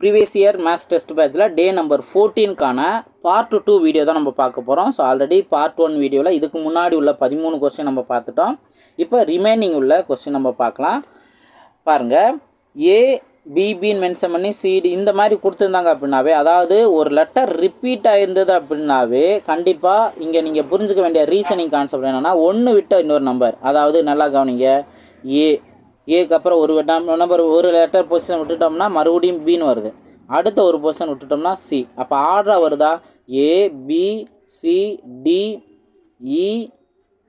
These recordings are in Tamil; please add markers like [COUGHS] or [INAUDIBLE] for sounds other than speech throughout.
ப்ரீவியஸ் இயர் மேத்ஸ் டெஸ்ட் பேட்சில் டே நம்பர் ஃபோர்டீன்க்கான பார்ட் டூ வீடியோ தான் நம்ம பார்க்க போகிறோம் ஸோ ஆல்ரெடி பார்ட் ஒன் வீடியோவில் இதுக்கு முன்னாடி உள்ள பதிமூணு கொஸ்டின் நம்ம பார்த்துட்டோம். இப்போ ரிமைனிங் உள்ள கொஸ்டின் நம்ம பார்க்கலாம். பாருங்கள் ஏ பிபின்னு மென்ஷன் பண்ணி சிடி இந்த மாதிரி கொடுத்துருந்தாங்க அப்படின்னாவே அதாவது ஒரு லெட்டர் ரிப்பீட் ஆயிருந்தது அப்படின்னாவே கண்டிப்பாக இங்கே நீங்கள் புரிஞ்சுக்க வேண்டிய ரீசனிங் கான்செப்ட் என்னென்னா ஒன்று விட்ட இன்னொரு நம்பர் அதாவது நல்லா கவனிங்க. ஏ ஏக்கு அப்புறம் ஒரு நம்பர் ஒரு லெட்டர் பொசிஷன் விட்டுட்டோம்னா மறுபடியும் பின்னு வருது. அடுத்த ஒரு பொசிஷன் விட்டுட்டோம்னா சி அப்போ ஆர்டராக வருதா? A B C D E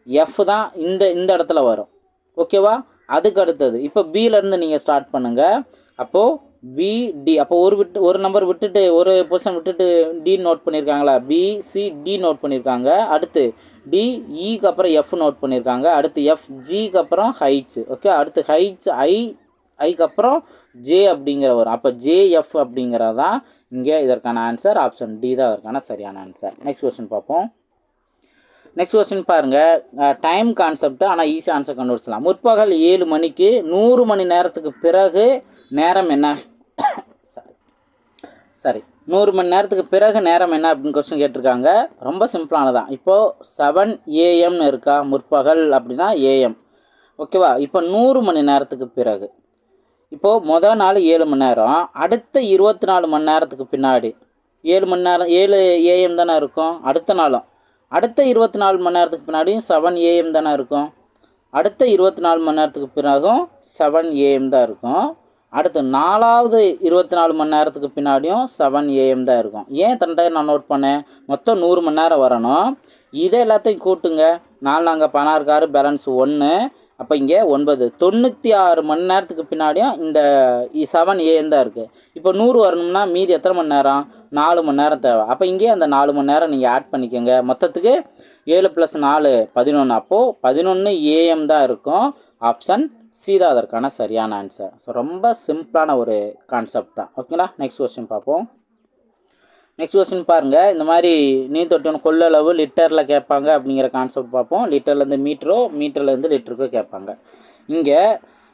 F தான் இந்த இந்த இடத்துல வரும். ஓகேவா அதுக்கு அடுத்தது. இப்போ பியிலேருந்து நீங்கள் ஸ்டார்ட் பண்ணுங்கள் அப்போது பி டி அப்போ ஒரு விட்டு ஒரு நம்பர் விட்டுட்டு ஒரு பொசிஷன் விட்டுட்டு டி நோட் பண்ணியிருக்காங்களா பி சி டி நோட் பண்ணியிருக்காங்க அடுத்து டி இக்கு e அப்புறம் எஃப் நோட் பண்ணியிருக்காங்க. அடுத்து எஃப் ஜிக்கு அப்புறம் ஹைட்ஸ் ஓகே அடுத்து ஹைட்ஸ் ஐ ஐக்கு அப்புறம் ஜே அப்படிங்கிற வரும் அப்போ ஜேஎஃப் அப்படிங்கிறதான் இங்கே இதற்கான ஆன்சர் ஆப்ஷன் டி தான் இதற்கான சரியான ஆன்சர் நெக்ஸ்ட் கொஸ்டின் பார்ப்போம். நெக்ஸ்ட் கொஸ்டின் பாருங்கள் டைம் கான்செப்ட் ஆனால் ஈஸி ஆன்சர் கண்டுபிடிச்சலாம் முற்பகல் ஏழு மணிக்கு நூறு மணி நேரத்துக்கு பிறகு நேரம் என்ன? [COUGHS] சாரி சரி நூறு மணி நேரத்துக்கு பிறகு நேரம் என்ன அப்படின்னு கொஸ்டின் கேட்டிருக்காங்க. ரொம்ப சிம்பிளானதான். இப்போது செவன் ஏஎம்னு இருக்கா? முற்பகல் அப்படின்னா ஏஎம் ஓகேவா இப்போ நூறு மணி நேரத்துக்கு பிறகு. இப்போது மொதல் நாள் ஏழு மணி நேரம். அடுத்த இருபத்தி நாலு மணி நேரத்துக்கு பின்னாடி. ஏழு மணி நேரம் ஏழு ஏஎம் தானே இருக்கும்? அடுத்த நாளும். அடுத்த இருபத்தி நாலு மணி நேரத்துக்கு பின்னாடியும் செவன் ஏஎம் தானே இருக்கும்? அடுத்த இருபத்தி நாலு மணி நேரத்துக்கு பிறகும் செவன் ஏஎம் தான் இருக்கும். அடுத்து நாலாவது இருபத்தி நாலு மணி நேரத்துக்கு பின்னாடியும் செவன் ஏஎம் தான் இருக்கும். ஏன் தண்டாயிரம் நான் நோட் பண்ணேன்? மொத்தம் நூறு மணி நேரம் வரணும். இதை எல்லாத்தையும் கூட்டுங்க. நாலு நாங்கள் பதினாறு காரு பேலன்ஸ் ஒன்று அப்போ இங்கே ஒன்பது. தொண்ணூற்றி ஆறு மணி நேரத்துக்கு பின்னாடியும் இந்த செவன் ஏஎம் தான் இருக்குது இப்போ நூறு வரணும்னா மீதி எத்தனை மணி நேரம்? நாலு மணி நேரம் தேவை. அப்போ இங்கே அந்த நாலு மணி நேரம் நீங்கள் ஆட் பண்ணிக்கோங்க. மொத்தத்துக்கு ஏழு ப்ளஸ் நாலு பதினொன்று அப்போது பதினொன்று ஏஎம் தான் இருக்கும். ஆப்ஷன் சி தான் அதற்கான சரியான ஆன்சர் ஸோ ரொம்ப சிம்பிளான ஒரு கான்செப்ட் தான். ஓகேங்களா நெக்ஸ்ட் கொஸ்டின் பார்ப்போம். நெக்ஸ்ட் கொஸ்டின் பாருங்கள் இந்த மாதிரி நீர் தொட்டியோட கொள்ளளவு லிட்டரில் கேட்பாங்க அப்படிங்கிற கான்செப்ட் பார்ப்போம். லிட்டர்லேருந்து மீட்டரோ மீட்டர்லேருந்து லிட்டருக்கோ கேட்பாங்க. இங்கே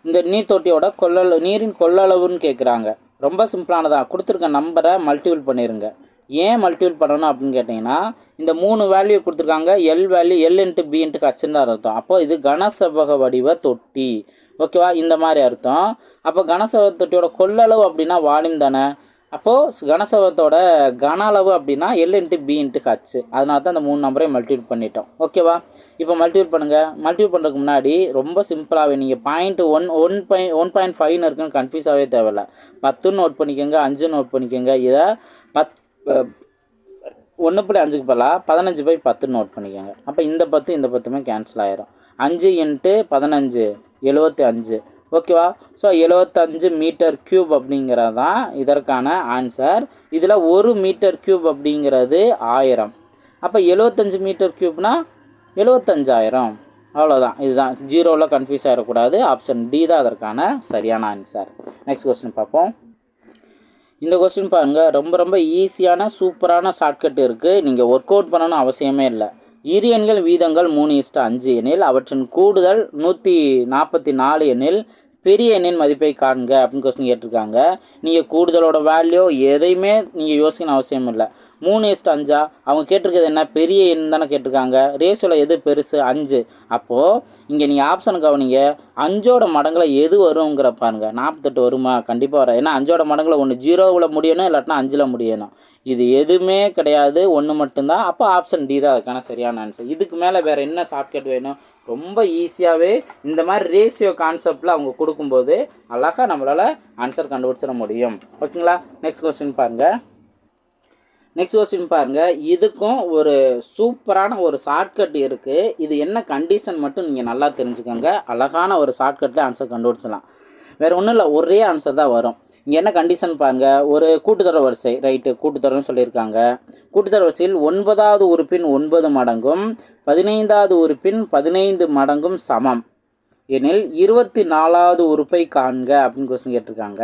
இந்த நீர் தொட்டியோட கொள்ளளவு நீரின் கொள்ளளவுன்னு கேட்குறாங்க. ரொம்ப சிம்பிளானதான் கொடுத்துருக்க நம்பரை மல்டிபிள் பண்ணிடுங்க ஏன் மல்டிபிள் பண்ணணும் அப்படின்னு கேட்டிங்கன்னா இந்த மூணு வேல்யூ கொடுத்துருக்காங்க. L value L into B into கச்சுன்னு தான் அர்த்தம். அப்போ இது கனசெவ்வக வடிவ தொட்டி. ஓகேவா இந்த மாதிரி அர்த்தம். அப்போ கனசவத்தொட்டியோட தொட்டியோட கொள்ளளவு அப்படின்னா வால்யூம் தானே? அப்போது கனசவத்தோட கன அளவு அப்படின்னா L into B into H அதனால தான் அந்த மூணு நம்பரையும் மல்டிபிள் பண்ணிட்டோம். ஓகேவா இப்போ மல்டிபிள் பண்ணுங்கள் மல்டிபிள் பண்ணுறதுக்கு முன்னாடி ரொம்ப சிம்பிளாகவே நீங்கள் point one one point one point ஃபைவ்னு இருக்குன்னு கன்ஃபியூஸாகவே தேவையில்ல. பத்துன்னு நோட் பண்ணிக்கோங்க அஞ்சு நோட் பண்ணிக்கோங்க. இதை பத் ஒன்று புள்ளி அஞ்சுக்கு பதிலாக பதினஞ்சு பை பத்துன்னு நோட் பண்ணிக்கோங்க. அப்போ இந்த பத்து இந்த பத்துமே கேன்சல் ஆயிரும். அஞ்சு இன்ட்டு பதினஞ்சு. எழுபத்தி அஞ்சு. ஓகேவா ஸோ எழுபத்தஞ்சு மீட்டர் க்யூப் அப்படிங்கிறது தான் இதற்கான ஆன்சர் இதில் ஒரு மீட்டர் க்யூப் அப்படிங்கிறது ஆயிரம். அப்போ எழுபத்தஞ்சு மீட்டர் க்யூப்னா எழுபத்தஞ்சாயிரம் அவ்வளோதான் இதுதான். ஜீரோவில் கன்ஃபியூஸ் ஆகிடக்கூடாது ஆப்ஷன் டி தான் அதற்கான சரியான ஆன்சர் நெக்ஸ்ட் கொஸ்டின் பார்ப்போம். இந்த கொஸ்டின் பாருங்கள் ரொம்ப ரொம்ப ஈஸியான சூப்பரான ஷார்ட்கட் இருக்குது நீங்கள் ஒர்க் அவுட் பண்ணணும் அவசியமே இல்லை. இரு எண்கள் வீதங்கள் மூணு இஸ்டு அஞ்சு எனில் அவற்றின் கூடுதல் நூற்றி நாற்பத்தி நாலு எனில் பெரிய எண்ணின் மதிப்பை காண்க அப்படின்னு கொஸ்டின் கேட்டிருக்காங்க. நீங்கள் கூடுதலோட வேல்யூ எதையுமே நீங்கள் யோசிக்கணும் அவசியம் இல்லை மூணு இஸ்ட் அஞ்சா? அவங்க கேட்டிருக்கிறது என்ன? பெரிய எண் தானே கேட்டிருக்காங்க. ரேஷியோவில் எது பெருசு? அஞ்சு. அப்போது இங்கே நீங்கள் ஆப்ஷன் கவனிங்க. அஞ்சோட மடங்கில் எது வருங்கிற பாருங்க. நாற்பத்தெட்டு வருமா? கண்டிப்பாக வர ஏன்னா அஞ்சோட மடங்கில் ஒன்று ஜீரோவில் முடியணும் இல்லாட்டினா அஞ்சில் முடியணும். இது எதுவுமே கிடையாது. ஒன்று மட்டும்தான். அப்போ ஆப்ஷன் டி தான். அதுக்கான சரியான ஆன்சர் இதுக்கு மேலே வேறு என்ன ஷார்ட்கட் வேணும்? ரொம்ப ஈஸியாகவே இந்த மாதிரி ரேஷியோ கான்செப்டில் அவங்க கொடுக்கும்போது அழகாக நம்மளால் ஆன்சர் கண்டுபிடிச்சிட முடியும். ஓகேங்களா நெக்ஸ்ட் கொஸ்டின் பாருங்கள் நெக்ஸ்ட் கொஸ்டின் பாருங்கள் இதுக்கும் ஒரு சூப்பரான ஒரு ஷார்ட்கட் இருக்குது இது என்ன கண்டிஷன் மட்டும் நீங்கள் நல்லா தெரிஞ்சுக்கோங்க. அழகான ஒரு ஷார்ட்கட்டில் ஆன்சர் கண்டுபிடிச்சலாம் வேறு ஒன்றும் இல்லை ஒரே ஆன்சர் தான் வரும். இங்கே என்ன கண்டிஷன் பாருங்கள் ஒரு கூட்டுத்தொடர் வரிசை. ரைட்டு கூட்டுத்தொடர்னு சொல்லியிருக்காங்க. கூட்டுத்தொடர் வரிசையில் ஒன்பதாவது உறுப்பின் ஒன்பது மடங்கும் பதினைந்தாவது உறுப்பின் பதினைந்து மடங்கும் சமம். எனில் இருபத்தி நாலாவது உறுப்பை காண்க அப்படின்னு கொஸ்டின் கேட்டிருக்காங்க.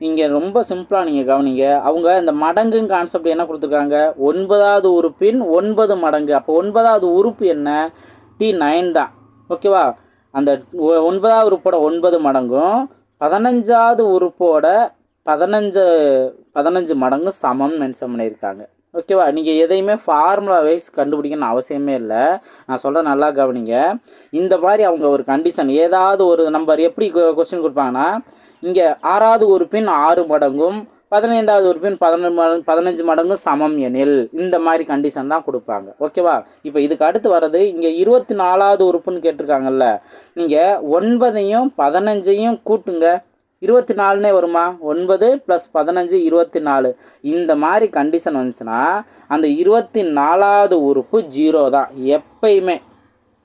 இங்கே ரொம்ப சிம்பிளாக நீங்கள் கவனிங்க. அவங்க இந்த மடங்குன்னு கான்செப்ட் என்ன கொடுத்துருக்காங்க? ஒன்பதாவது உறுப்பின் ஒன்பது மடங்கு. அப்போ ஒன்பதாவது உறுப்பு என்ன? டி நைன் தான். ஓகேவா அந்த ஒ- ஒன்பதாவது உறுப்போட ஒன்பது மடங்கும் பதினஞ்சாவது உறுப்போட பதினஞ்சு பதினஞ்சு மடங்கு சமம் மென்ஷன் பண்ணியிருக்காங்க. ஓகேவா நீங்கள் எதையுமே ஃபார்முலா வைஸ் கண்டுபிடிக்கணும்னு அவசியமே இல்லை. நான் சொல்கிறேன் நல்லா கவனிங்க. இந்த மாதிரி அவங்க ஒரு கண்டிஷன் ஏதாவது ஒரு நம்பர் எப்படி கொஸ்டின் கொடுப்பாங்கன்னா இங்கே ஆறாவது உறுப்பின் ஆறு மடங்கும் பதினைந்தாவது உறுப்பின் பதினஞ்சு மடங்கு பதினஞ்சு மடங்கும் சமம் எனில் இந்த மாதிரி கண்டிஷன் தான் கொடுப்பாங்க. ஓகேவா இப்போ இதுக்கு அடுத்து வர்றது இங்கே இருபத்தி நாலாவது உறுப்புன்னு கேட்டிருக்காங்கல்ல நீங்கள் ஒன்பதையும் பதினஞ்சையும் கூட்டுங்க. இருபத்தி நாலுனே வருமா? ஒன்பது ப்ளஸ் பதினஞ்சு இருபத்தி நாலு. இந்த மாதிரி கண்டிஷன் வந்துச்சுன்னா அந்த இருபத்தி நாலாவது உறுப்பு ஜீரோ தான். எப்பயுமே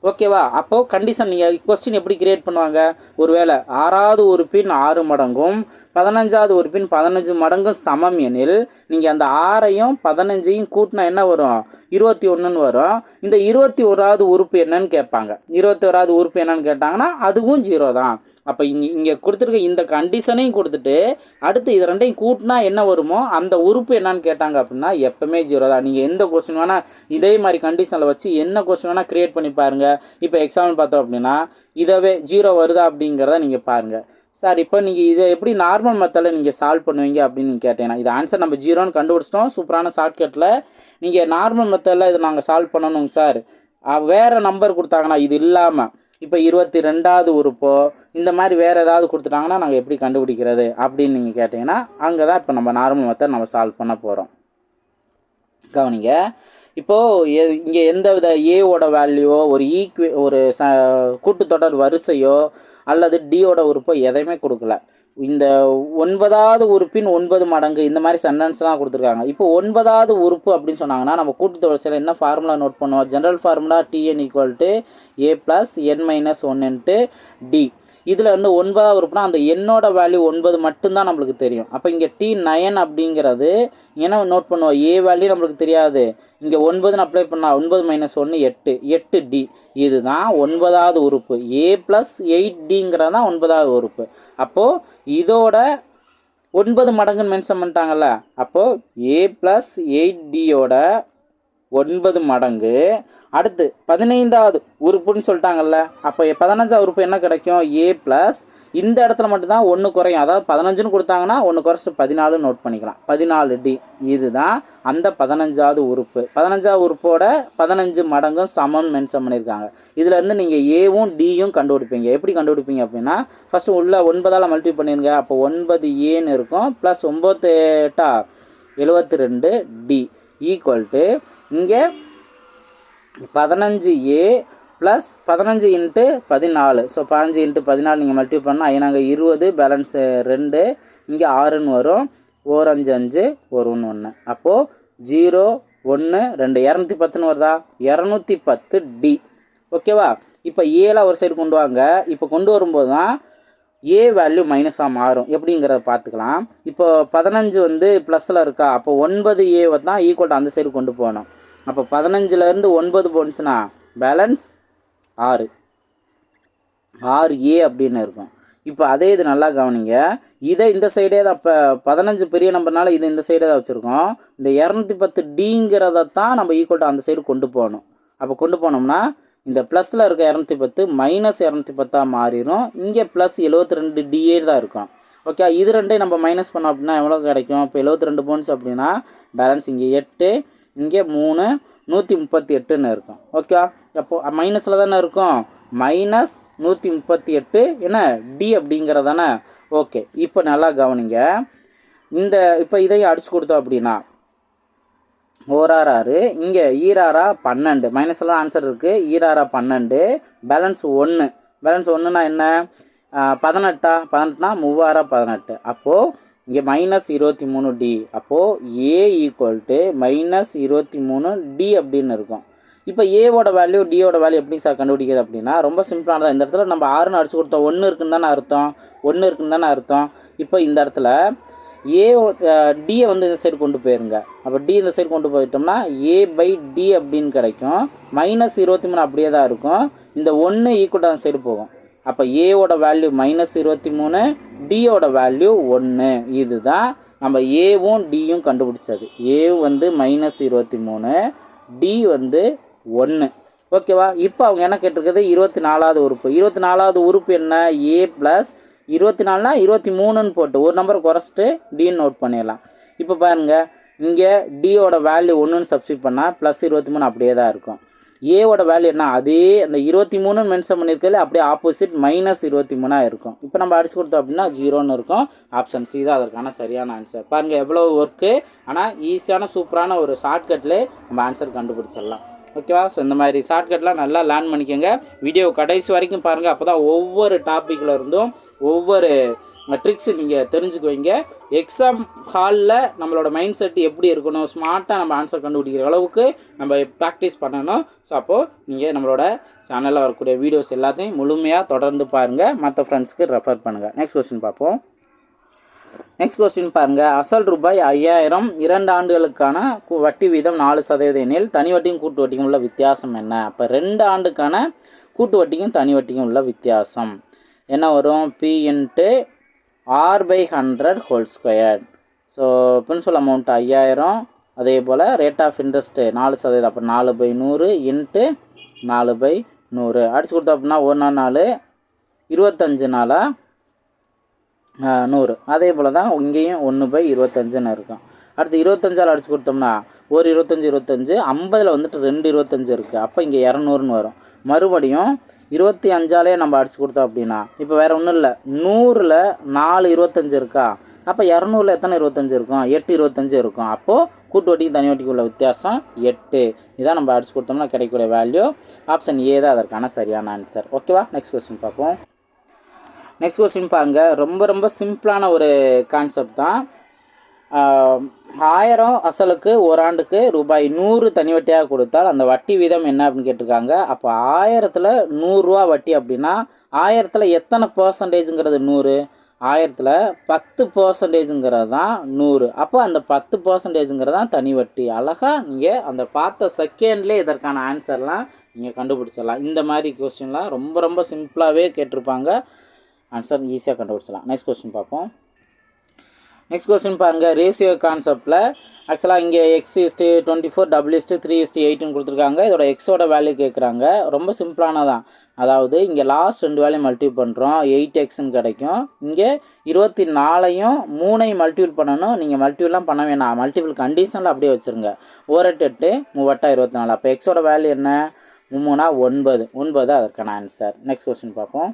ஓகேவா? அப்போது கண்டிஷன் நீங்கள் கொஸ்டின் எப்படி கிரியேட் பண்ணுவாங்க? ஒருவேளை ஆறாவது உறுப்பின் ஆறு மடங்கும் பதினஞ்சாவது உறுப்பின் பதினஞ்சு மடங்கும் சமம் எனில் நீங்கள் அந்த ஆறையும் பதினஞ்சையும் கூட்டினா என்ன வரும்? இருபத்தி ஒன்றுன்னு வரும். இந்த இருபத்தி ஓராவது உறுப்பு என்னன்னு கேட்பாங்க. இருபத்தி ஓராவது உறுப்பு என்னன்னு கேட்டாங்கன்னா அதுவும் ஜீரோ தான். அப்போ இங்கே இங்கே கொடுத்துருக்க இந்த கண்டிஷனையும் கொடுத்துட்டு அடுத்து இது ரெண்டையும் கூட்டினா என்ன வருமோ அந்த உறுப்பு என்னன்னு கேட்டாங்க அப்படின்னா எப்பவுமே ஜீரோ தான். நீங்கள் எந்த கொஸ்டின் வேணால் இதே மாதிரி கண்டிஷனில் வச்சு என்ன கொஸ்டின் வேணால் க்ரியேட் பண்ணி பாருங்கள் இப்போ எக்ஸாம்பிள் பார்த்தோம் அப்படின்னா இதவே ஜீரோ வருதா அப்படிங்கிறத நீங்கள் பாருங்கள் சார் இப்போ நீங்கள் இதை எப்படி நார்மல் மெத்தடில் நீங்கள் சால்வ் பண்ணுவீங்க அப்படின்னு நீங்கள் கேட்டீங்கன்னா இது ஆன்சர் நம்ம ஜீரோன்னு கண்டுபிடிச்சிட்டோம். சூப்பரான ஷார்ட்கட்டில் நீங்கள் நார்மல் மெத்தடில் இதை நாங்கள் சால்வ் பண்ணணுங்க சார். வேறு நம்பர் கொடுத்தாங்கன்னா இது இல்லாமல் இப்போ இருபத்தி ரெண்டாவது உறுப்போ இந்த மாதிரி வேறு ஏதாவது கொடுத்துட்டாங்கன்னா நாங்கள் எப்படி கண்டுபிடிக்கிறது அப்படின்னு நீங்கள் கேட்டிங்கன்னா அங்கே தான் இப்போ நம்ம நார்மல் மெத்தட் நம்ம சால்வ் பண்ண போகிறோம் கவனிங்க. இப்போது இங்கே எந்த வித ஏவோட வேல்யூவோ ஒரு ஈக்வி ஒரு ச கூட்டுத்தொடர் வரிசையோ அல்லது டியோட உறுப்போ எதையுமே கொடுக்கல. இந்த ஒன்பதாவது உறுப்பின் ஒன்பது மடங்கு இந்த மாதிரி சென்டென்ஸ்லாம் கொடுத்துருக்காங்க. இப்போ ஒன்பதாவது உறுப்பு அப்படின்னு சொன்னாங்கன்னா நம்ம கூட்டுத்தொடர்ச்சியில் என்ன ஃபார்முலா நோட் பண்ணுவோம்? General formula TN equal to A plus N minus ஒன்னுன்ட்டு D இதில் வந்து ஒன்பதாவது உறுப்புனா அந்த எண்ணோட வேல்யூ ஒன்பது மட்டும்தான் நம்மளுக்கு தெரியும். அப்போ இங்கே டி நயன் அப்படிங்கிறது என்ன நோட் பண்ணுவோம் ஏ வேல்யூ நம்மளுக்கு தெரியாது. இங்கே ஒன்பதுன்னு அப்ளை பண்ணால் ஒன்பது மைனஸ் ஒன்று எட்டு. எட்டு டி இதுதான் ஒன்பதாவது உறுப்பு. ஏ ப்ளஸ் எயிட் டிங்கிறது தான் ஒன்பதாவது உறுப்பு. அப்போது இதோட ஒன்பது மடங்குன்னு மென்ஷன் பண்ணிட்டாங்கல்ல அப்போது ஏ ப்ளஸ் எயிட் டியோட ஒன்பது மடங்கு அடுத்து பதினைந்தாவது உறுப்புன்னு சொல்லிட்டாங்கல்ல அப்போ பதினஞ்சாவது உறுப்பு என்ன கிடைக்கும்? ஏ ப்ளஸ் இந்த இடத்துல மட்டும்தான் ஒன்று குறையும். அதாவது பதினஞ்சுன்னு கொடுத்தாங்கன்னா ஒன்று குறைச்சி பதினாலு நோட் பண்ணிக்கலாம். பதினாலு டி இதுதான் அந்த பதினஞ்சாவது உறுப்பு. பதினஞ்சாவது உறுப்போட பதினஞ்சு மடங்கும் சமம் மென்ஷன் பண்ணியிருக்காங்க. இதுலேருந்து நீங்கள் ஏவும் டியும் கண்டுபிடிப்பீங்க. எப்படி கண்டுபிடிப்பீங்க அப்படின்னா ஃபஸ்ட்டு உள்ள ஒன்பதால் மல்டி பண்ணிடுங்க அப்போ ஒன்பது ஏன்னு இருக்கும். ப்ளஸ் ஒம்பது எட்டா எழுபத்தி ரெண்டு டி ஈக்குவல் டு இங்கே பதினஞ்சு ஏ ப்ளஸ் பதினஞ்சு இன்ட்டு பதினாலு. ஸோ பதினஞ்சு இன்ட்டு பதினாலு நீங்கள் மல்டி பண்ணால் ஐநாங்க இருபது பேலன்ஸு ரெண்டு இங்கே ஆறுன்னு வரும். ஓர் அஞ்சு அஞ்சு ஒரு ஒன்று ஒன்று அப்போது ஜீரோ ஒன்று ரெண்டு. இரநூத்தி பத்துன்னு வருதா? இரநூத்தி பத்து டி ஓகேவா இப்போ ஏல ஒரு சைடு கொண்டு வாங்க. இப்போ கொண்டு வரும்போது தான் ஏ வேல்யூ மைனஸாக மாறும். எப்படிங்கிறத பார்த்துக்கலாம். இப்போ பதினஞ்சு வந்து ப்ளஸில் இருக்கா? அப்போ ஒன்பது ஏ தான் ஈக்குவல் அந்த சைடு கொண்டு போகணும். அப்போ பதினஞ்சுலேருந்து ஒன்பது போணுச்சுன்னா பேலன்ஸ் ஆறு. ஆறு ஏ அப்படின்னு இருக்கும். இப்போ அதே இது நல்லா கவனிங்க. இதை இந்த சைடே தான் இப்போ பதினஞ்சு பெரிய நம்பர்னால இது இந்த சைடே தான் வச்சுருக்கோம். இந்த இரநூத்தி பத்து டிங்கிறத தான் நம்ம ஈக்குவல் அந்த சைடு கொண்டு போகணும். அப்போ கொண்டு போனோம்னா இந்த ப்ளஸில் இருக்க இரநூத்தி பத்து மைனஸ் இரநூத்தி பத்தாக மாறிடும் இங்கே ப்ளஸ் எழுபத்தி ரெண்டு டிஏ தான் இருக்கும். ஓகே இது ரெண்டே நம்ம மைனஸ் பண்ணோம் அப்படின்னா எவ்வளோ கிடைக்கும்? இப்போ எழுபத்தி ரெண்டு போன்ஸ் அப்படின்னா பேலன்ஸ் இங்கே எட்டு. இங்கே மூணு நூற்றி முப்பத்தி எட்டுன்னு இருக்கும். ஓகே எப்போ மைனஸில் தானே இருக்கும்? மைனஸ் நூற்றி முப்பத்தி எட்டு என்ன? டி அப்படிங்கிறதானே? ஓகே இப்போ நல்லா கவனிங்க. இந்த இப்போ இதையும் அடிச்சு கொடுத்தோம் அப்படின்னா ஓரார் ஆறு இங்கே ஈராரா பன்னெண்டு. மைனஸில் தான் ஆன்சர் இருக்குது ஈராரா பன்னெண்டு பேலன்ஸ் ஒன்று பேலன்ஸ் ஒன்றுனா என்ன? பதினெட்டா? பதினெட்டுனா மூவாரா பதினெட்டு. அப்போது இங்கே மைனஸ் இருபத்தி மூணு டி அப்போது ஏ ஈக்குவல் டு மைனஸ் இருபத்தி மூணு டி அப்படின்னு இருக்கும். இப்போ ஏவோட வேல்யூ டியோட வேல்யூ எப்படி சார் கண்டுபிடிக்கிறது அப்படின்னா ரொம்ப சிம்பிளானதான் இந்த இடத்துல நம்ம ஆறுன்னு அடிச்சு கொடுத்தோம் ஒன்று இருக்குன்னு தானே அர்த்தம்? ஒன்று இருக்குன்னு தானே அர்த்தம்? இப்போ இந்த இடத்துல ஏ டியை வந்து இந்த சைடு கொண்டு போயிருங்க. அப்போ டி இந்த சைடு கொண்டு போயிட்டோம்னா ஏ பை டி அப்படின்னு கிடைக்கும். மைனஸ் இருபத்தி மூணு அப்படியே தான் இருக்கும். இந்த ஒன்று ஈக்குவல் அந்த சைடு போகும். அப்போ ஏவோட வேல்யூ மைனஸ் இருபத்தி மூணு டியோட வேல்யூ ஒன்று இதுதான் நம்ம ஏவும் டியும் கண்டுபிடிச்சது. ஏ வந்து மைனஸ் இருபத்தி மூணு டி வந்து ஒன்று ஓகேவா இப்போ அவங்க என்ன கேட்டிருக்குது? இருபத்தி நாலாவது உறுப்பு. இருபத்தி நாலாவது உறுப்பு என்ன? ஏ ப்ளஸ் இருபத்தி நாலுனா இருபத்தி மூணுன்னு போட்டு ஒரு நம்பர் குறைச்சிட்டு டின்னு நோட் பண்ணிடலாம். இப்போ பாருங்கள் இங்கே டியோட வேல்யூ ஒன்றுன்னு சப்ஸ்டியூட் பண்ணால் ப்ளஸ் இருபத்தி மூணு அப்படியே தான் இருக்கும். ஏவோட வேல்யூ என்ன? அதே அந்த இருபத்தி மூணுன்னு மென்ஷன் பண்ணியிருக்கல அப்படியே ஆப்போசிட் மைனஸ் இருபத்தி மூணாக இருக்கும். இப்போ நம்ம அடிச்சு கொடுத்தோம் அப்படின்னா ஜீரோன்னு இருக்கும். ஆப்ஷன் சி தான் அதற்கான சரியான ஆன்சர் பாருங்கள் எவ்வளோ ஒர்க்கு ஆனால் ஈஸியான சூப்பரான ஒரு ஷார்ட்கட்லேயே நம்ம ஆன்சர் கண்டுபிடிச்சிடலாம். ஓகேவா ஸோ இந்த மாதிரி ஷார்ட்கட்லாம் நல்லா லேர்ன் பண்ணிக்கோங்க. வீடியோ கடைசி வரைக்கும் பாருங்கள் அப்போ தான் ஒவ்வொரு டாப்பிக்கில் இருந்தும் ஒவ்வொரு ட்ரிக்ஸ் நீங்கள் தெரிஞ்சுக்குவீங்க. எக்ஸாம் ஹாலில் நம்மளோட மைண்ட் செட் எப்படி இருக்கணும்? ஸ்மார்ட்டாக நம்ம ஆன்சர் கண்டுபிடிக்கிற அளவுக்கு நம்ம ப்ராக்டிஸ் பண்ணணும். ஸோ அப்போது நீங்கள் நம்மளோட சேனலில் வரக்கூடிய வீடியோஸ் எல்லாத்தையும் முழுமையாக தொடர்ந்து பாருங்கள் மற்ற ஃப்ரெண்ட்ஸ்க்கு ரெஃபர் பண்ணுங்கள் நெக்ஸ்ட் கொஸ்டின் பார்ப்போம். நெக்ஸ்ட் கொஸ்டின் பாருங்கள் அசல் ரூபாய் ஐயாயிரம் இரண்டு ஆண்டுகளுக்கான கு- வட்டி வீதம் நாலு சதவீத எனில் தனி வட்டியும் கூட்டு வட்டிக்கும் உள்ள வித்தியாசம் என்ன? அப்போ ரெண்டு ஆண்டுக்கான கூட்டு வட்டிக்கும் தனி வட்டிக்கும் உள்ள வித்தியாசம். என்ன வரும்? P into R by hundred whole square so principal amount ஐயாயிரம். அதே போல் ரேட் ஆஃப் இன்ட்ரெஸ்ட்டு நாலு சதவீதம். அப்போ நாலு பை நூறு இன்ட்டு நாலு பை நூறு. அடிச்சு கொடுத்தோம் அப்படின்னா ஒன்றா நாலு இருபத்தஞ்சு நாளாக நூறு. அதே போல் தான் இங்கேயும் ஒன்று பை இருபத்தஞ்சுன்னு இருக்கும். அடுத்து இருபத்தஞ்சால் அடிச்சு கொடுத்தோம்னா ஒரு இருபத்தஞ்சி இருபத்தஞ்சு. ஐம்பதில் வந்துட்டு ரெண்டு இருபத்தஞ்சு இருக்குது அப்போ இங்கே இரநூறுன்னு வரும். மறுபடியும் இருபத்தி அஞ்சாலே நம்ம அடிச்சு கொடுத்தோம் அப்படின்னா இப்போ வேறு ஒன்றும் இல்லை. நூறில் நாலு இருபத்தஞ்சு இருக்கா? அப்போ இரநூறுல எத்தனை இருபத்தஞ்சு இருக்கும்? எட்டு இருபத்தஞ்சு இருக்கும். அப்போது கூட்டு வட்டிக்கு தனி வட்டிக்கு உள்ள வித்தியாசம் எட்டு. இதான் நம்ம அடிச்சு கொடுத்தோம்னா கிடைக்கக்கூடிய வேல்யூ ஆப்ஷன் ஏ தான் அதற்கான சரியான ஆன்சர் ஓகேவா நெக்ஸ்ட் கொஸ்டின் பார்ப்போம். நெக்ஸ்ட் கொஸ்டின் பாருங்க. ரொம்ப ரொம்ப சிம்பிளான ஒரு கான்செப்ட் தான். ஆயிரம் அசலுக்கு ஒரு ஆண்டுக்கு ரூபாய் நூறு தனி வட்டியாக கொடுத்தால் அந்த வட்டி வீதம் என்ன அப்படின்னு கேட்டிருக்காங்க. அப்போ ஆயிரத்தில் நூறுரூவா வட்டி அப்படின்னா ஆயிரத்தில் எத்தனை பர்சன்டேஜுங்கிறது நூறு? ஆயிரத்தில் பத்து பர்சன்டேஜுங்கிறது தான் நூறு. அப்போ அந்த பத்து பர்சன்டேஜுங்கிறது தான் தனி வட்டி. அழகாக நீங்கள் அந்த பார்த்த செகண்ட்லேயே இதற்கான ஆன்சர்லாம் நீங்கள் கண்டுபிடிச்சிடலாம். இந்த மாதிரி கொஸ்டின்லாம் ரொம்ப ரொம்ப சிம்பிளாகவே கேட்டிருப்பாங்க. ஆன்சர் ஈஸியாக கண்டுபிடிச்சலாம் நெக்ஸ்ட் கொஸ்டின் பார்ப்போம். நெக்ஸ்ட் கொஸ்டின் பாருங்கள் ரேஷியோ கான்செப்டில் ஆக்சுவலாக இங்கே X is twenty four double is three is எயிட்னு கொடுத்துருக்காங்க. இதோட எக்ஸோட வேல்யூ கேட்குறாங்க ரொம்ப சிம்பிளானதான். அதாவது இங்கே லாஸ்ட் ரெண்டு வேல்யூ மல்டிபிள் பண்ணுறோம் எயிட் எக்ஸ்ன்னு கிடைக்கும். இங்கே இருபத்தி நாலையும் மூணையும் மல்டிபிள் பண்ணணும். நீங்கள் மல்டிபிள்லாம் பண்ண வேணாம். மல்டிபிள் கண்டிஷனில் அப்படியே வச்சுருங்க. ஓரெட்டு எட்டு மூவட்டா இருபத்தி நாலு அப்போ எக்ஸோட வேல்யூ என்ன? மூணா ஒன்பது. ஒன்பது அதற்கான ஆன்சர் நெக்ஸ்ட் கொஸ்டின் பார்ப்போம்.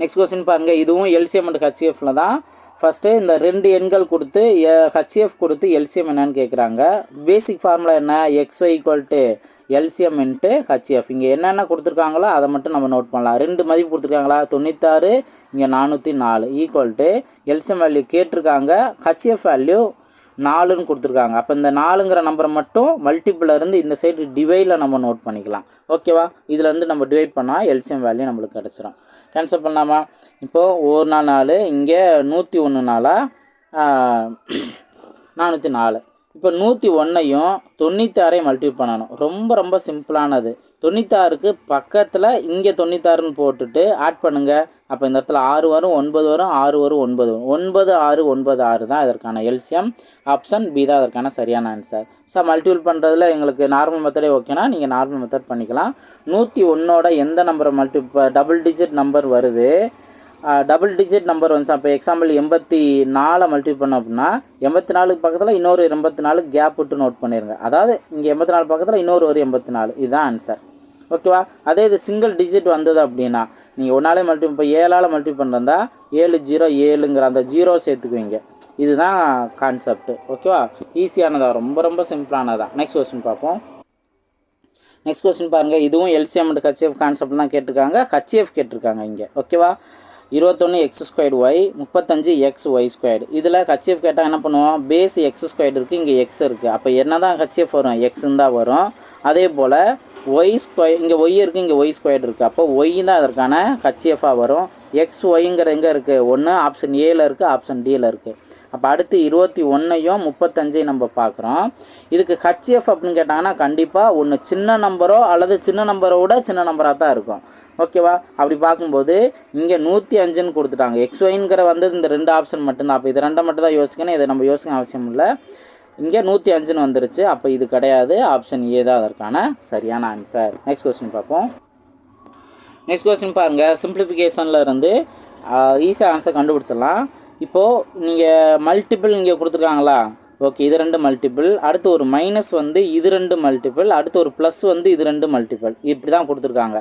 நெக்ஸ்ட் கொஸ்டின் பாருங்கள் இதுவும் எல்சிஎம் அண்ட் ஹச்சிஎஃப்ல தான் ஃபஸ்ட்டு இந்த ரெண்டு எண்கள் கொடுத்து ஹச்சிஎஃப் கொடுத்து எல்சிஎம் என்னன்னு கேட்குறாங்க பேசிக் ஃபார்முலா என்ன? X Y equal to LCM into HCF இங்கே என்னென்ன கொடுத்துருக்காங்களோ அதை மட்டும் நம்ம நோட் பண்ணலாம். ரெண்டு மதிப்பு கொடுத்துருக்காங்களா? தொண்ணூத்தாறு இங்கே நானூற்றி நாலு ஈக்குவல் டு எல்சிஎம் வேல்யூ கேட்டிருக்காங்க. ஹச்சிஎஃப் வேல்யூ நாலுன்னு கொடுத்துருக்காங்க. அப்போ இந்த நாலுங்கிற நம்பரை மட்டும் மல்டிப்பிளில் இருந்து இந்த சைடு டிவைடில் நம்ம நோட் பண்ணிக்கலாம். ஓகேவா இதில் இருந்து நம்ம டிவைட் பண்ணால் எல்சிஎம் வேல்யூ நம்மளுக்கு கிடச்சிரும். கேன்சல் பண்ணலாமா? இப்போது ஒரு நாள் நாலு இங்கே நூற்றி ஒன்று நாளாக நானூற்றி நாலு. இப்போ நூற்றி ஒன்றையும் தொண்ணூற்றி ஆறையும் மல்டிபிள் பண்ணணும். ரொம்ப ரொம்ப சிம்பிளானது தொண்ணூத்தாறுக்கு பக்கத்தில் இங்கே தொண்ணூத்தாறுன்னு போட்டுட்டு ஆட் பண்ணுங்கள் அப்போ இந்த இடத்துல ஆறு வரும் ஒன்பது வரும் ஆறு வரும் ஒன்பது வரும். ஒன்பது ஆறு ஒன்பது ஆறு தான் இதற்கான எல்சியம் ஆப்ஷன் பி தான் அதற்கான சரியான ஆன்சர் ஸோ மல்டிபிள் பண்ணுறதுல எங்களுக்கு நார்மல் மெத்தடே ஓகேனா நீங்கள் நார்மல் மெத்தட் பண்ணிக்கலாம். நூற்றி ஒன்றோட எந்த நம்பரை மல்டி டபுள் டிஜிட் நம்பர் வருது? டபுள் டிஜிட் நம்பர் வந்து இப்போ எக்ஸாம்பிள் எண்பத்தி நாலை மல்டிபிள் பண்ணோம் அப்படின்னா எண்பத்தி நாலுக்கு பக்கத்தில் இன்னொரு எண்பத்தி நாலு கேப் விட்டு நோட் பண்ணிடுங்க அதாவது இங்கே எண்பத்தி நாலு பக்கத்தில் இன்னொரு ஒரு எண்பத்தி நாலு. இதுதான் ஆன்சர் ஓகேவா அதே இது சிங்கிள் டிஜிட் வந்தது அப்படின்னா நீங்கள் ஒன்றாலே மல்டி இப்போ ஏழால் மல்டிபிள் பண்ணுறதா ஏழு ஜீரோ ஏழுங்கிற அந்த ஜீரோ சேர்த்துக்குவீங்க. இதுதான் கான்செப்ட் ஓகேவா ஈஸியானதா ரொம்ப ரொம்ப சிம்பிளானதான் நெக்ஸ்ட் கொஸ்டின் பார்ப்போம். நெக்ஸ்ட் கொஸ்டின் பாருங்கள் இதுவும் எல்சிஎம் அண்ட் ஹெச்எஃப் கான்செப்ட் தான் கேட்டிருக்காங்க. ஹெச்எஃப் கேட்டிருக்காங்க இங்கே. ஓகேவா இருபத்தொன்று எக்ஸ் ஸ்கொயர்டு ஒய் முப்பத்தஞ்சு எக்ஸ் ஒய் ஸ்கொயர்டு இதில் ஹச்எஃப் கேட்டால் என்ன பண்ணுவோம்? பேஸ் எக்ஸ் ஸ்கொயர்டு இருக்குது இங்கே எக்ஸ் இருக்குது அப்போ என்ன தான் ஹச்எஃப் வரும்? எக்ஸ்ன்னு தான் வரும். அதே போல் ஒய் ஸ்கொயர் இங்கே ஒய் இருக்குது இங்கே ஒய் ஸ்கொயர்டு இருக்குது அப்போ ஒய் தான் அதற்கான ஹச்எஃபாக வரும். எக்ஸ் ஒய்ங்கிற எங்கே இருக்குது ஒன்று ஆப்ஷன் ஏல இருக்குது ஆப்ஷன் டியில் இருக்குது அப்போ அடுத்து இருபத்தி ஒன்றையும் முப்பத்தஞ்சையும் நம்ம பார்க்குறோம் இதுக்கு ஹச்எஃப் அப்படின்னு கேட்டாங்கன்னா கண்டிப்பாக ஒன்று சின்ன நம்பரோ அல்லது சின்ன நம்பரோட சின்ன நம்பராக தான் இருக்கும். ஓகேவா? அப்படி பார்க்கும்போது இங்கே நூற்றி அஞ்சுன்னு கொடுத்துட்டாங்க. எக்ஸ் ஒய்ங்கிற வந்து இந்த ரெண்டு ஆப்ஷன் மட்டும்தான். அப்போ இது ரெண்டை மட்டும் தான் யோசிக்கணும். இதை நம்ம யோசிக்க அவசியம் இல்லை. இங்கே நூற்றி அஞ்சுன்னு வந்துருச்சு. அப்போ இது கிடையாது. ஆப்ஷன் ஏ தான் அதற்கான சரியான ஆன்சர் நெக்ஸ்ட் கொஸ்டின் பார்ப்போம். நெக்ஸ்ட் கொஸ்டின் பாருங்கள் சிம்பிளிஃபிகேஷனில் இருந்து ஈஸியாக ஆன்சர் கண்டுபிடிச்சிடலாம். இப்போது நீங்கள் மல்டிபிள் இங்கே கொடுத்துருக்காங்களா? ஓகே இது ரெண்டு மல்டிபிள் அடுத்து ஒரு மைனஸ் வந்து இது ரெண்டு மல்டிபிள் அடுத்து ஒரு ப்ளஸ் வந்து இது ரெண்டு மல்டிபிள் இப்படி தான் கொடுத்துருக்காங்க.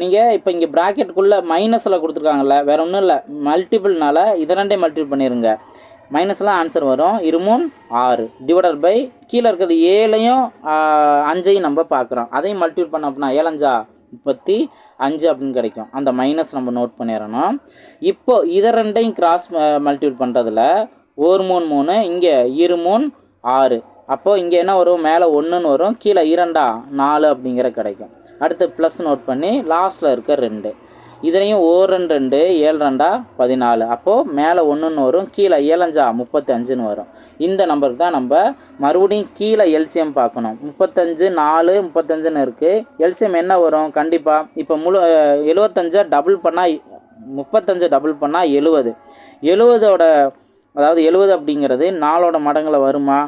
நீங்கள் இப்போ இங்கே ப்ராக்கெட்டுக்குள்ளே மைனஸில் கொடுத்துருக்காங்கல்ல வேறு ஒன்றும் இல்லை. மல்டிபிள்னால இது ரெண்டே மல்டிபிள் பண்ணிடுங்க மைனஸ்லாம் ஆன்சர் வரும். இருமூன் ஆறு. டிவைடட் பை கீழே இருக்கிறது ஏழையும் அஞ்சையும் நம்ம பார்க்குறோம். அதையும் மல்டிபிள் பண்ண அப்படின்னா ஏழஞ்சா முப்பத்தி அஞ்சு அப்படின்னு கிடைக்கும். அந்த மைனஸ் நம்ம நோட் பண்ணிடணும். இப்போ இதை ரெண்டையும் கிராஸ் மல்டிபிள் பண்ணுறதுல ஒரு மூணு மூணு இங்கே இரு மூணு ஆறு. அப்போது இங்கே என்ன வரும்? மேலே ஒன்றுன்னு வரும். கீழே இரண்டா? நாலு அப்படிங்கிற கிடைக்கும். அடுத்து ப்ளஸ் நோட் பண்ணி லாஸ்ட்டில் இருக்க ரெண்டு. இதுலேயும் ஓர் ரெண்டு ரெண்டு ஏழு ரெண்டா? பதினாலு. அப்போது மேலே ஒன்றுன்னு வரும். கீழே ஏழஞ்சா? முப்பத்தஞ்சுன்னு வரும். இந்த நம்பருக்கு தான் நம்ம மறுபடியும் கீழே எல்சிஎம் பார்க்கணும். முப்பத்தஞ்சு நாலு முப்பத்தஞ்சுன்னு இருக்குது எல்சிஎம் என்ன வரும்? கண்டிப்பாக இப்போ முழு எழுவத்தஞ்சை டபுள் பண்ணால் முப்பத்தஞ்சு டபுள் பண்ணால் எழுவது. எழுவதோட அதாவது எழுபது அப்படிங்கிறது நாலோட மடங்களை வருமா?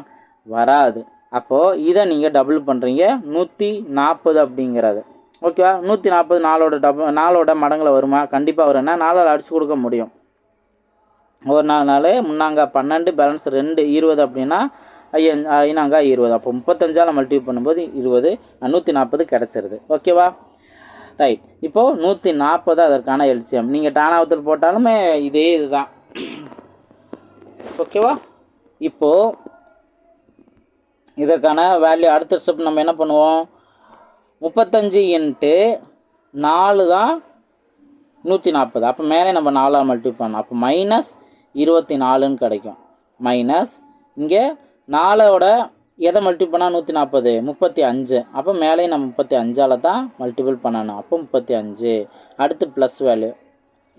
வராது. அப்போது இதை நீங்கள் டபுள் பண்ணுறீங்க நூற்றி நாற்பது அப்படிங்கிறது. ஓகேவா நூற்றி நாற்பது நாலோட டபுள் நாலோட மடங்களை வருமா? கண்டிப்பாக வரும்னா நாலால் அடிச்சு கொடுக்க முடியும். ஒரு நாலு நாள் முன்னாங்க பன்னெண்டு பேலன்ஸ் ரெண்டு இருபது அப்படின்னா ஐயன் ஐநாங்க இருபது. அப்போ முப்பத்தஞ்சால் மல்டிபிள் பண்ணும்போது இருபது. நூற்றி நாற்பது கிடச்சிருது. ஓகேவா ரைட் இப்போது நூற்றி நாற்பது அதற்கான எல்சிஎம் நீங்கள் டானாவத்தில் போட்டாலுமே இதே இதுதான். ஓகேவா? இப்போது இதற்கான வேல்யூ அடுத்த ஸ்டெப் நம்ம என்ன பண்ணுவோம்? முப்பத்தஞ்சு இன்ட்டு நாலு தான் நூற்றி நாற்பது அப்போ மேலே நம்ம நாலாக மல்டிப் பண்ணோம் அப்போ மைனஸ் இருபத்தி நாலுன்னு கிடைக்கும். மைனஸ் இங்கே நாலோட எதை மல்டி பண்ணால் நூற்றி நாற்பது முப்பத்தி அஞ்சு. அப்போ மேலேயும் நம்ம முப்பத்தி அஞ்சால் தான் மல்டிபிள் பண்ணணும். அப்போ முப்பத்தி அஞ்சு. அடுத்து ப்ளஸ் வேல்யூ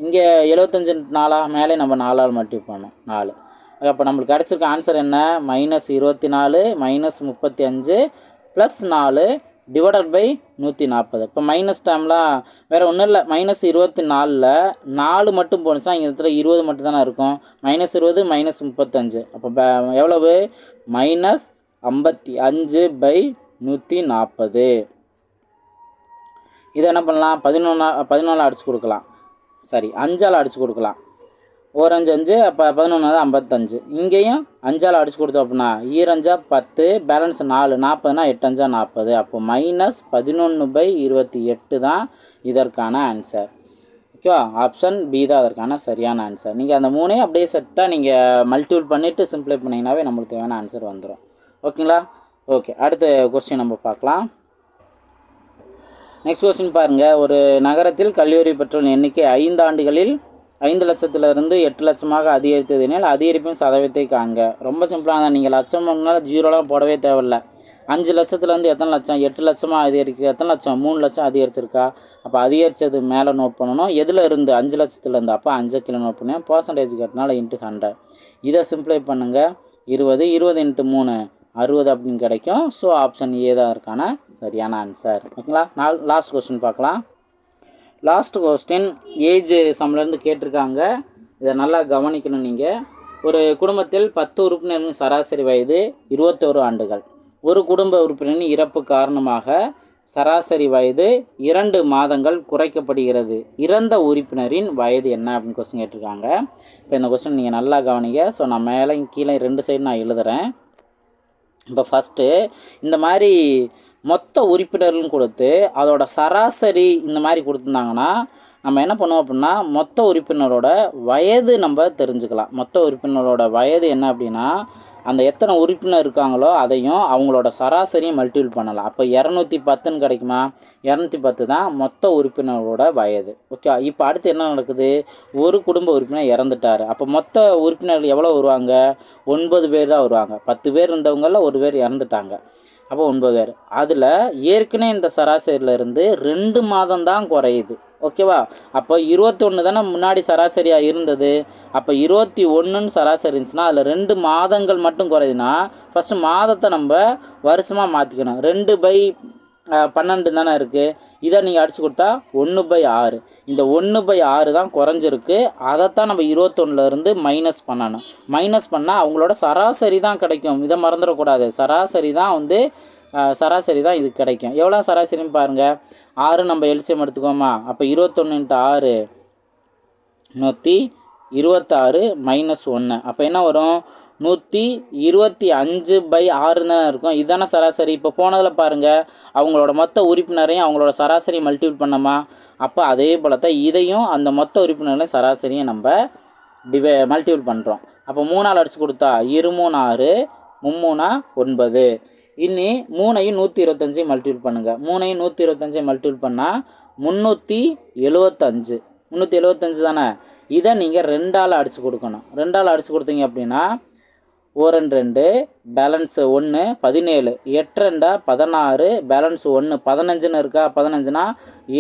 இங்கே எழுபத்தஞ்சு நாலா மேலே நம்ம நாலால் மல்டி பண்ணோம் நாலு. அப்போ நம்மளுக்கு கிடச்சிருக்க ஆன்சர் என்ன? மைனஸ் இருபத்தி நாலு மைனஸ் முப்பத்தி அஞ்சு ப்ளஸ் நாலு டிவைடட் பை நூற்றி நாற்பது இப்போ மைனஸ் டைம்லாம் வேறு ஒன்றும் இல்லை. மைனஸ் இருபத்தி நாலில் நாலு மட்டும் போணுச்சுன்னா இங்கே இடத்துல இருபது மட்டும் தானே இருக்கும். மைனஸ் இருபது மைனஸ் முப்பத்தஞ்சு. அப்போ எவ்வளவு? மைனஸ் ஐம்பத்தி அஞ்சு பை நூற்றி நாற்பது இதை என்ன பண்ணலாம்? பதினொன்றா பதினொன்றில் அடிச்சு கொடுக்கலாம். சரி அஞ்சால் அடிச்சு கொடுக்கலாம். ஓர் அஞ்சு அஞ்சு அப்போ பதினொன்று ஐம்பத்தஞ்சு. இங்கேயும் அஞ்சால் அடிச்சு கொடுத்தோம் அப்படின்னா ஈரஞ்சா பத்து பேலன்ஸ் நாலு நாற்பதுனா எட்டஞ்சா நாற்பது. அப்போ மைனஸ் பதினொன்று பை இருபத்தி எட்டு தான் இதற்கான ஆன்சர் ஓகேவா ஆப்ஷன் பி தான் அதற்கான சரியான ஆன்சர் நீங்கள் அந்த மூணையும் அப்படியே செட்டாக நீங்கள் மல்டிபிள் பண்ணிவிட்டு சிம்பிளை பண்ணிங்கனாவே நம்மளுக்கு தேவையான ஆன்சர் வந்துடும் ஓகேங்களா ஓகே அடுத்த கொஸ்டின் நம்ம பார்க்கலாம். நெக்ஸ்ட் கொஸ்டின் பாருங்கள் ஒரு நகரத்தில் கல்லூரி பெற்றோர் எண்ணிக்கை ஐந்து ஆண்டுகளில் ஐந்து லட்சத்திலிருந்து எட்டு லட்சமாக அதிகரித்ததினால் அதிகரிப்பின் சதவீதத்தை காண்க. ரொம்ப சிம்பிளாக தான். நீங்கள் லட்சம் முன்னால் ஜீரோலாம் போடவே தேவையில்ல. அஞ்சு லட்சத்துலேருந்து எத்தனை லட்சம்? எட்டு லட்சமாக அதிகரிக்கு எத்தனை லட்சம்? மூணு லட்சம் அதிகரிச்சிருக்கா? அப்போ அதிகரித்தது மேலே நோட் பண்ணணும். எதில் இருந்து? அஞ்சு லட்சத்துலேருந்து. அப்போ அஞ்சு கிலோ நோட் பண்ணுவேன் பர்சன்டேஜ் கட்டினால இன்ட்டு ஹண்ட்ரட் இதை சிம்ப்ளை பண்ணுங்கள் இருபது இருபது இன்ட்டு மூணு. அறுபது அப்படின்னு கிடைக்கும். ஸோ ஆப்ஷன் ஏ தான் இருக்கான சரியான ஆன்சர் ஓகேங்களா? நாள் லாஸ்ட் கொஸ்டின் பார்க்கலாம். லாஸ்ட் கொஸ்டின் ஏஜ் சம்லேருந்து கேட்டிருக்காங்க. இதை நல்லா கவனிக்கணும் நீங்கள் ஒரு குடும்பத்தில் பத்து உறுப்பினரின் சராசரி வயது இருபத்தோரு ஆண்டுகள். ஒரு குடும்ப உறுப்பினரின் இறப்பு காரணமாக சராசரி வயது இரண்டு மாதங்கள் குறைக்கப்படுகிறது. இறந்த உறுப்பினரின் வயது என்ன அப்படின்னு கொஸ்டின் கேட்டிருக்காங்க. இப்போ இந்த கொஸ்டின் நீங்கள் நல்லா கவனிங்க. ஸோ நான் மேலே கீழே ரெண்டு சைடு நான் எழுதுகிறேன் இப்போ ஃபஸ்ட்டு இந்த மாதிரி மொத்த உறுப்பினர்களும் கொடுத்து அதோட சராசரி இந்த மாதிரி கொடுத்துருந்தாங்கன்னா நம்ம என்ன பண்ணுவோம் அப்படின்னா மொத்த உறுப்பினரோட வயது நம்ம தெரிஞ்சுக்கலாம். மொத்த உறுப்பினரோட வயது என்ன அப்படின்னா அந்த எத்தனை உறுப்பினர் இருக்காங்களோ அதையும் அவங்களோட சராசரியும் மல்டிபிள் பண்ணலாம். அப்போ இரநூத்தி பத்துன்னு கிடைக்குமா? இரநூத்தி பத்து தான் மொத்த உறுப்பினரோட வயது. ஓகே இப்போ அடுத்து என்ன நடக்குது? ஒரு குடும்ப உறுப்பினர் இறந்துட்டார். அப்போ மொத்த உறுப்பினர்கள் எவ்வளோ வருவாங்க? ஒன்பது பேர் தான் வருவாங்க. பத்து பேர் இருந்தவங்களில் ஒரு பேர் இறந்துட்டாங்க. அப்போ ஒன்பது பேர் அதில் ஏற்கனவே இந்த சராசரியிலேருந்து ரெண்டு மாதம் தான் குறையுது. ஓகேவா? அப்போ இருபத்தொன்று தானே முன்னாடி சராசரியாக இருந்தது. அப்போ இருபத்தி ஒன்றுன்னு சராசரி இருந்துச்சுன்னா அதில் ரெண்டு மாதங்கள் மட்டும் குறையுதுன்னா ஃபஸ்ட்டு மாதத்தை நம்ம வருஷமாக மாற்றிக்கணும் ரெண்டு பை பன்னெண்டு தானே இருக்குது இதை நீங்கள் அடித்து கொடுத்தா ஒன்று பை ஆறு. இந்த ஒன்று பை ஆறு தான் குறைஞ்சிருக்கு. அதைத்தான் நம்ம இருபத்தொன்னுலேருந்து மைனஸ் பண்ணணும். மைனஸ் பண்ணால் அவங்களோட சராசரி தான் கிடைக்கும். இதை மறந்துடக்கூடாது. சராசரி தான் வந்து சராசரி தான் இது கிடைக்கும். எவ்வளோ சராசரின்னு பாருங்கள் ஆறு நம்ம எல்சியம் எடுத்துக்கோமா. அப்போ இருபத்தொன்னுன்ட்டு ஆறு நூற்றி இருபத்தாறு மைனஸ் ஒன்று அப்போ என்ன வரும்? நூற்றி இருபத்தி அஞ்சு பை ஆறு தானே இருக்கும். இதானே சராசரி. இப்போ போனதில் பாருங்கள் அவங்களோட மொத்த உறுப்பினரையும் அவங்களோட சராசரி மல்டிபிள் பண்ணோமா? அப்போ அதே போல் தான் இதையும் அந்த மொத்த உறுப்பினர்களையும் சராசரியும் நம்ம டிவை மல்டிபிள் பண்ணுறோம் அப்போ மூணால் அடிச்சு கொடுத்தா இரு மூணு ஆறு மும்மூணா ஒன்பது. இனி மூணையும் நூற்றி இருபத்தஞ்சி மல்டிபிள் பண்ணுங்கள் மூணையும் நூற்றி இருபத்தஞ்சி மல்டிபிள் பண்ணால் முந்நூற்றி எழுபத்தஞ்சு முந்நூற்றி எழுபத்தஞ்சு தானே? இதை நீங்கள் ரெண்டால் அடித்து கொடுக்கணும். ரெண்டால் அடித்து கொடுத்தீங்க அப்படின்னா ஓரன் ரெண்டு பேலன்ஸு ஒன்று பதினேழு. எட்டு ரெண்டா பதினாறு பேலன்ஸ் ஒன்று பதினஞ்சுன்னு இருக்கா? பதினஞ்சுனா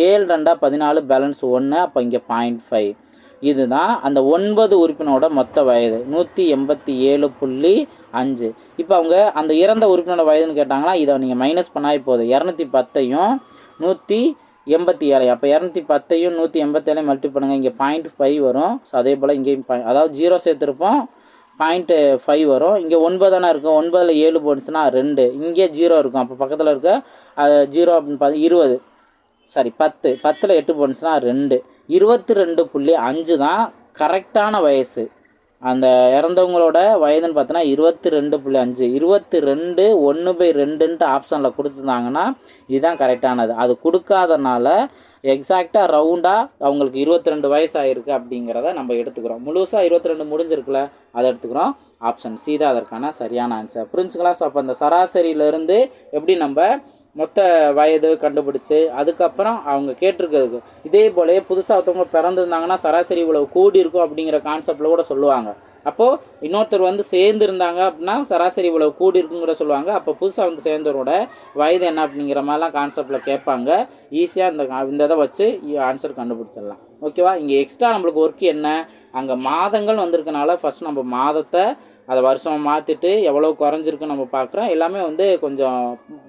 ஏழு ரெண்டா பதினாலு பேலன்ஸ் ஒன்று அப்போ இங்கே பாயிண்ட் ஃபைவ் இதுதான் அந்த ஒன்பது உறுப்பினரோட மொத்த வயது. நூற்றி எண்பத்தி ஏழு புள்ளி அஞ்சு. இப்போ அவங்க அந்த இறந்த உறுப்பினோட வயதுன்னு கேட்டாங்கன்னா இதை நீங்கள் மைனஸ் பண்ணால் போதும். இரநூத்தி பத்தையும் நூற்றி எண்பத்தி ஏழு அப்போ இரநூத்தி பத்தையும் நூற்றி எண்பத்தேழையும் மல்டி பண்ணுங்கள் இங்கே பாயிண்ட் ஃபைவ் வரும். ஸோ அதே போல் இங்கேயும் பாய் அதாவது ஜீரோ சேர்த்துருப்போம். பாயிண்ட்டு ஃபைவ் வரும். இங்கே ஒன்பது தானே இருக்கும். ஒன்பதில் ஏழு போணுச்சுன்னா ரெண்டு. இங்கே ஜீரோ இருக்கும். அப்போ பக்கத்தில் இருக்க ஜீரோ அப்படின்னு பார்த்து இருபது. சாரி பத்து. பத்தில் எட்டு போணுச்சுன்னா ரெண்டு. இருபத்தி ரெண்டு புள்ளி அஞ்சு தான் கரெக்டான வயசு. அந்த இறந்தவங்களோட வயதுன்னு பார்த்தோன்னா இருபத்தி ரெண்டு புள்ளி அஞ்சு இருபத்தி ரெண்டு ஒன்று பை ரெண்டுன்ட்டு ஆப்ஷனில் கொடுத்துருந்தாங்கன்னா இதுதான் கரெக்டானது அது கொடுக்காதனால எக்ஸாக்டாக ரவுண்டாக அவங்களுக்கு இருபத்தி ரெண்டு வயசு ஆகிருக்கு அப்படிங்கிறத நம்ம எடுத்துக்கிறோம். முழுசாக இருபத்தி ரெண்டு முடிஞ்சிருக்குல்ல அதை எடுத்துக்கிறோம். ஆப்ஷன் சி தான் அதற்கான சரியான ஆன்சர் புரிஞ்சுக்கலாம் ஸோ அப்போ அந்த சராசரியிலேருந்து எப்படி நம்ம மொத்த வயது கண்டுபிடிச்சி அதுக்கப்புறம் அவங்க கேட்டிருக்கிறதுக்கு இதே போலயே புதுசாக ஒருத்தவங்க பிறந்திருந்தாங்கன்னா சராசரி இவ்வளவு கூடி இருக்கும் அப்படிங்கிற கான்செப்டில் கூட சொல்லுவாங்க. அப்போது இன்னொருத்தர் வந்து சேர்ந்து இருந்தாங்க அப்படின்னா சராசரி இவ்வளவு கூடி இருக்குங்கிற சொல்லுவாங்க. அப்போ புதுசாக வந்து சேர்ந்தவரோட வயது என்ன அப்படிங்கிற மாதிரிலாம் கான்செப்டில் கேட்பாங்க. ஈஸியாக இந்த இந்த இதை வச்சு ஆன்சர் கண்டுபிடிச்சிடலாம். ஓகேவா இங்கே எக்ஸ்ட்ரா நம்மளுக்கு ஒர்க் என்ன? அங்கே மாதங்கள் வந்திருக்கனால ஃபஸ்ட் நம்ம மாதத்தை அதை வருஷம் மாற்றிட்டு எவ்வளோ குறைஞ்சிருக்குன்னு நம்ம பார்க்குறோம் எல்லாமே வந்து கொஞ்சம்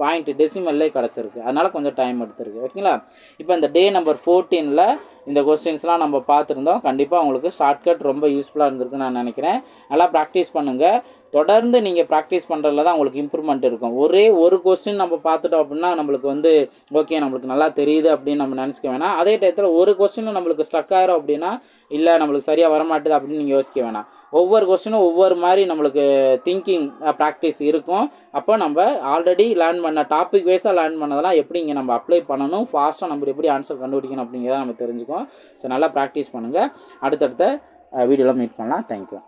பாயிண்ட் டெசிமல்லே கிடச்சிருக்கு. அதனால் கொஞ்சம் டைம் எடுத்திருக்கு. ஓகேங்களா இப்போ இந்த டே நம்பர் ஃபோர்டீனில் இந்த கொஸ்டின்ஸ்லாம் நம்ம பார்த்துருந்தோம். கண்டிப்பாக உங்களுக்கு ஷார்ட்கட் ரொம்ப யூஸ்ஃபுல்லாக இருந்திருக்குன்னு நான் நினைக்கிறேன். நல்லா ப்ராக்டிஸ் பண்ணுங்கள் தொடர்ந்து நீங்கள் ப்ராக்டிஸ் பண்ணுறதுல தான் உங்களுக்கு இம்ப்ரூவ்மெண்ட் இருக்கும். ஒரே ஒரு கொஸ்டின் நம்ம பார்த்துட்டோம் அப்படின்னா நம்மளுக்கு வந்து ஓகே நம்மளுக்கு நல்லா தெரியுது அப்படின்னு நம்ம நினச்சிக்க வேணாம். அதே டயத்தில் ஒரு கொஸ்டினும் நம்மளுக்கு ஸ்டக் ஆயிரும் அப்படின்னா இல்லை நம்மளுக்கு சரியாக வரமாட்டுது அப்படின்னு நீங்கள் யோசிக்க வேணாம். ஒவ்வொரு கொஸ்டினும் ஒவ்வொரு மாதிரி நம்மளுக்கு திங்கிங் ப்ராக்டிஸ் இருக்கும். அப்போ நம்ம ஆல்ரெடி லேர்ன் பண்ண டாபிக் வைஸாக லேர்ன் பண்ணதெல்லாம் எப்படி இங்கே நம்ம அப்ளை பண்ணணும்? ஃபாஸ்ட்டாக நம்ம எப்படி ஆன்சர் கண்டுபிடிக்கணும் அப்படிங்கிறத நம்ம இருக்கும் ஸோ நல்லா ப்ராக்டிஸ் பண்ணுங்கள் அடுத்தடுத்த வீடியோவில் மீட் பண்ணலாம். தேங்க்யூ